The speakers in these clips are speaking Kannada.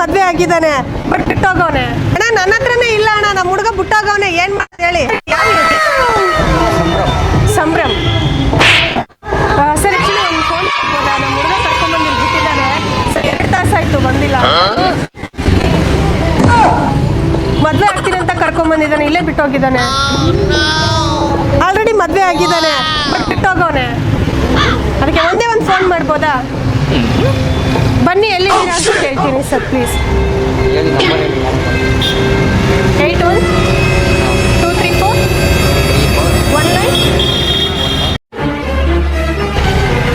ಬರ್ತಿದ್ದಾನೆ ಬಟ್ ಬಿಟ್ಟೋಗವನೆ. ಅಣ್ಣ, ನನ್ನ ಹತ್ರನೇ ಇಲ್ಲ ಅಣ್ಣ ನಮ್ಮ ಹುಡುಗ ಬಿಟ್ಟೋಗವನೆ, ಏನ್ ಮಾಡ್ತ ಹೇಳಿ. ಸಂಭ್ರಮ್. ಸರ್ ಆಕ್ಚುಲಿ ಒಂದು ಫೋನ್ ಮಾಡ್ಬೋದಾ ನಮ್ಮ ಹುಡುಗ ಕರ್ಕೊಂಡ್ಬಂದು ಬಿಟ್ಟಿದ್ದಾನೆ. ಸರ್, ಎರಡು ತಾಸಾಯ್ತು ಬಂದಿಲ್ಲ. ಮದ್ವೆ ಆಗ್ತೀನಿ ಅಂತ ಕರ್ಕೊಂಡ್ಬಂದಿದ್ದಾನೆ ಇಲ್ಲೇ ಬಿಟ್ಟೋಗಿದ್ದಾನೆ. ಆಲ್ರೆಡಿ ಮದ್ವೆ ಆಗಿದ್ದಾನೆ ಬಟ್ ಬಿಟ್ಟೋಗವನೆ. ಅದಕ್ಕೆ ಒಂದೇ ಒಂದು ಫೋನ್ ಮಾಡ್ಬೋದಾ? ಬನ್ನಿ ಎಲ್ಲಿದ್ದೀರಾ ಅಂತ ಕೇಳ್ತೀನಿ sir please eight one, two three four, one nine.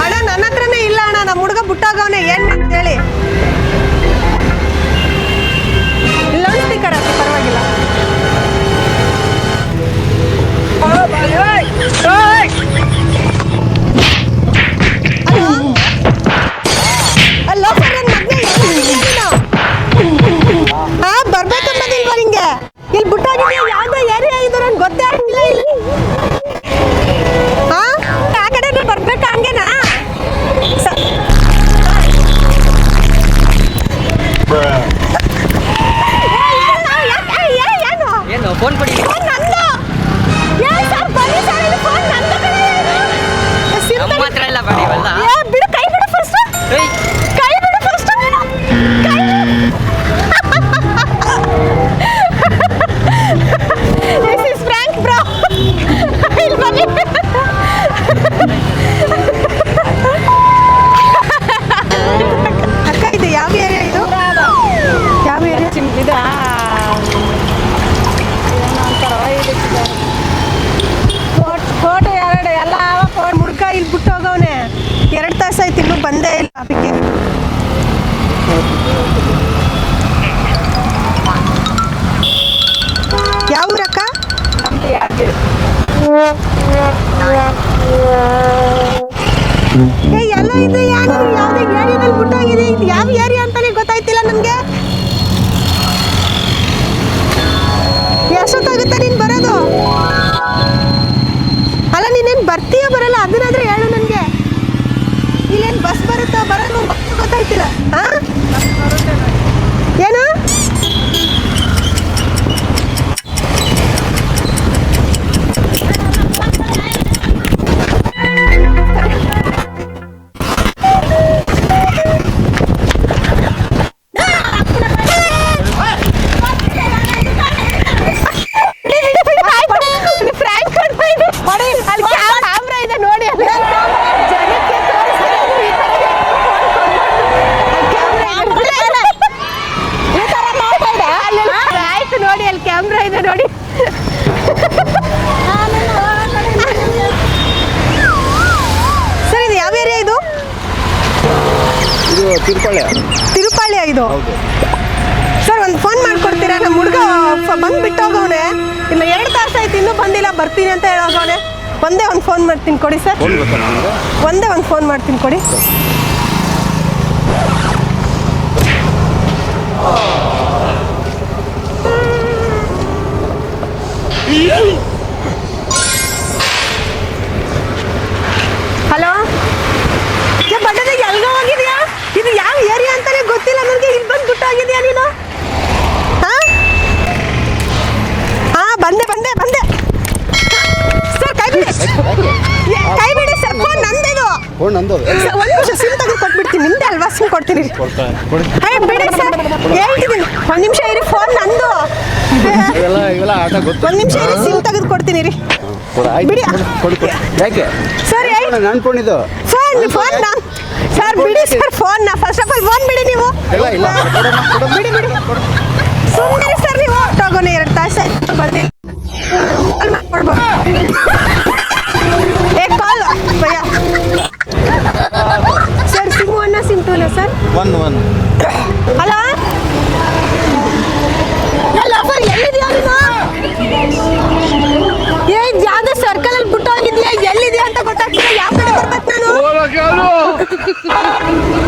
ಅಣ್ಣ, ನನ್ನ ಹತ್ರನೇ ಇಲ್ಲ ಅಣ್ಣ, ನಮ್ಮ ಹುಡುಗ ಬಿಟ್ಟೋಗವನೆ ಏನು ಹೇಳಿ ಹಾ ಎಲ್ಲ ಇದೆ ಯಾರು? ಯಾವುದೇ ಏರಿಯಾದಲ್ಲಿ ಬಿಟ್ಟೋಗಿದೆ ಇದು ಯಾವ ಏರಿಯಾ ಅಂತಾನೆ ಗೊತ್ತಾಯ್ತಿಲ್ಲ ನಮಗೆ ಎಷ್ಟೊತ್ತಾಗುತ್ತೆ ನೀನು ಬರೋದು? ಅಲ್ಲ, ನೀನೇನು ಬರ್ತೀಯ ಬರಲ್ಲ? ಅದನ್ನಾದ್ರೆ ಹೇಳು ನನಗೆ. ಇಲ್ಲೇನು ಬಸ್ ಬರುತ್ತೋ ಬರೋದು ಗೊತ್ತಾಯ್ತಿಲ್ಲ. ಹಾ ಕ್ಯಾಮ್ರಾ ಇದೆ ನೋಡಿ. ಸರ್ ಇದು ಯಾವ ಏರಿಯಾ ಇದು? ಇದು ತಿರುಪಾಳ್ಯ. ಇದು. ಸರ್ ಒಂದು ಫೋನ್ ಮಾಡ್ಕೊಡ್ತೀರಾ? ನಮ್ಮ ಹುಡುಗ ಬಂದು ಬಿಟ್ಟೋಗವನೆ ಇಲ್ಲ ಎರಡು ತಾಸು ಆಯ್ತು ಇನ್ನೂ ಬಂದಿಲ್ಲ ಬರ್ತೀನಿ ಅಂತ ಹೇಳೋಗವನೆ ಒಂದೇ ಒಂದು ಫೋನ್ ಮಾಡ್ತೀನಿ ಕೊಡಿ ಸರ್. ಒಂದೇ ಒಂದು ಫೋನ್ ಮಾಡ್ತೀನಿ ಕೊಡಿ. ಹಲೋ? ಬಡ್ಡದ ಎಲ್ಗ ಹೋಗಿದ್ಯಾ ಇದು ಯಾವ ಏರಿಯಾ ಅಂತಾನೆ ಗೊತ್ತಿಲ್ಲ ನನಗೆ. ಇಲ್ಲಿ ಬಂದು ಬಿಟ್ಟೋಗಿದ್ಯಾ ನೀನು? ಹಾ? ಹಾ ಬಂದೆ ಬಂದೆ ಬಂದೆ. ಸರ್ ಕೈ ಬಿಡಿ. ಕೈ ಬಿಡಿ ಸರ್ ಫೋನ್ ನಂದಿದು. ಫೋನ್ ನಂದು ಒಂದ್ ನಿಮಿಷ ಸಿಮ್ ತೆಗೆದು ಕೊಟ್ಬಿಡ್ತೀನಿ. ನಿಮ್ದೆ ಅಲ್ವಾ? ಸಿಮ್ ಕೊಡ್ತೀನಿ. ಬಿಡಿ ಸರ್. ಹೇಳ್ತಿದ್ದೀನಿ. ಒಂದ್ ನಿಮಿಷ ಇರಿ ಫೋನ್ ನಂದು. ಇವೆಲ್ಲ ಇವೆಲ್ಲ ಆಟ ಗೊತ್ತು. ಒಂದು ನಿಮಿಷ ಇರಿ ಸಿಮ್ ತೆಗೆದು ಕೊಡ್ತೀನಿ ರೀ ಕೊಡು, ಆಯ್ತು. ಬಿಡಿ. ಕೊಡು, ಕೊಡು ಕೊಡು. ಯಾಕೆ? ಸರ್ ನನ್ನ ಫೋನ್ ಇದು ಫೋನ್ ಫೋನ್ ನಾ ಸರ್ ಬಿಡಿ ಸರ್ ಫೋನ್ ನಾ ಫಸ್ಟ್ ಆಫ್ ಆಲ್ ಫೋನ್ ಬಿಡಿ ನೀವು. ಇಲ್ಲ ಇಲ್ಲ. ಕೊಡಮ್ಮ, ಕೊಡಮ್ಮ. ಬಿಡಿ ಬಿಡಿ. ಸುಮ್ಮನೆ ಸರ್ ನೀವು. ತಗೋಣ ಎರಡು ತಾಸು. ಆಯ್ತು ಬಂದಿಲ್ಲ ¡Ah!